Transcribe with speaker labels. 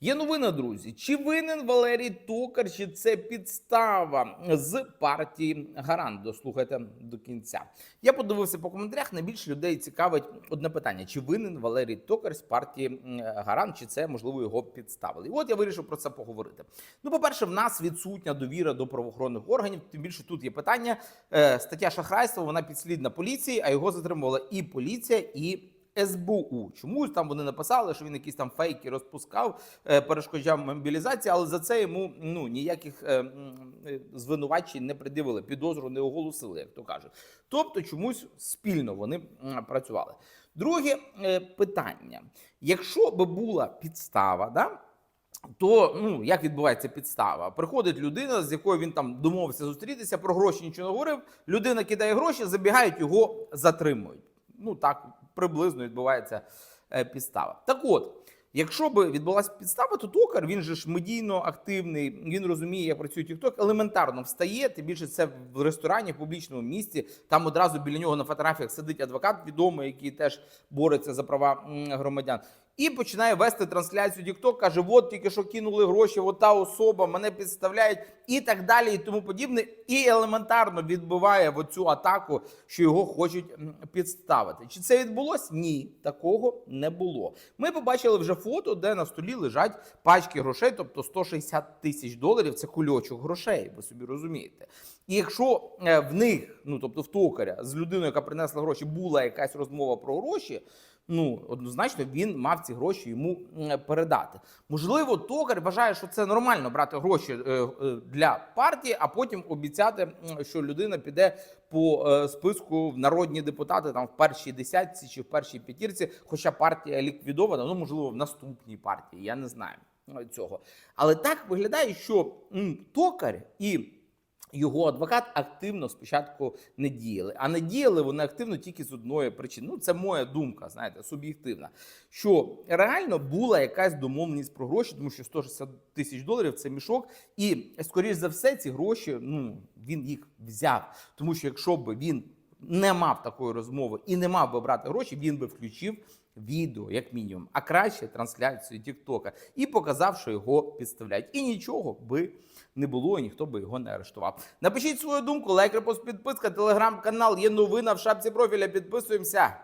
Speaker 1: Є новина, друзі. Чи винен Валерій Токар, чи це підстава з партії Гарант? Дослухайте до кінця. Я подивився по коментарях. Найбільше людей цікавить одне питання: чи винен Валерій Токар з партії Гарант, чи це можливо його підставили? І от я вирішив про це поговорити. Ну, по-перше, в нас відсутня довіра до правоохоронних органів. Тим більше тут є питання. Е, стаття шахрайства вона підслідна поліції, а його затримувала і поліція, і СБУ. Чомусь там вони написали, що він якісь там фейки розпускав, е, перешкоджав мобілізації, але за це йому ну ніяких е, е, звинувачень не придивили, підозру не оголосили, як то кажуть. Тобто, чомусь спільно вони працювали. Друге питання: якщо би була підстава, да? То ну як відбувається підстава? Приходить людина, з якою він там домовився зустрітися, про гроші нічого не говорив. Людина кидає гроші, забігають, його затримують. Ну так приблизно відбувається е, підстава. Так от. Якщо б відбулася підстава, то токар він же ж медійно активний, він розуміє, як працює тікток, елементарно встає. Тим більше це в ресторані, в публічному місці. Там одразу біля нього на фотографіях сидить адвокат відомий, який теж бореться за права громадян. І починає вести трансляцію TikTok, каже: от тільки що кинули гроші, от та особа, мене підставляють, і так далі, і тому подібне. І елементарно відбиває оцю атаку, що його хочуть підставити. Чи це відбулось? Ні, такого не було. Ми побачили вже фото, де на столі лежать пачки грошей, тобто 160 тисяч доларів. Це кульочок грошей, ви собі розумієте. І якщо е, в них, ну тобто в токаря, з людиною, яка принесла гроші, була якась розмова про гроші. Ну, однозначно, він мав ці гроші йому передати. Можливо, токар вважає, що це нормально брати гроші е, е, для партії, а потім обіцяти, що людина піде по е, списку в народні депутати там в першій десятці чи в першій п'ятірці, хоча партія ліквідована, ну можливо, в наступній партії. Я не знаю цього. Але так виглядає, що токар і його адвокат активно спочатку не діяли, а не діяли вони активно тільки з одної причини. Ну, це моя думка, знаєте, суб'єктивна. Що реально була якась домовленість про гроші, тому що 160 тисяч доларів це мішок, і скоріш за все, ці гроші ну він їх взяв. Тому що якщо б він не мав такої розмови і не мав би брати гроші, він би включив відео, як мінімум, а краще трансляцію Тіктока і показав, що його підставляють. І нічого би не було, і ніхто би його не арештував. Напишіть свою думку, лайк, репост, підписка, телеграм-канал. Є новина в шапці профіля. Підписуємося.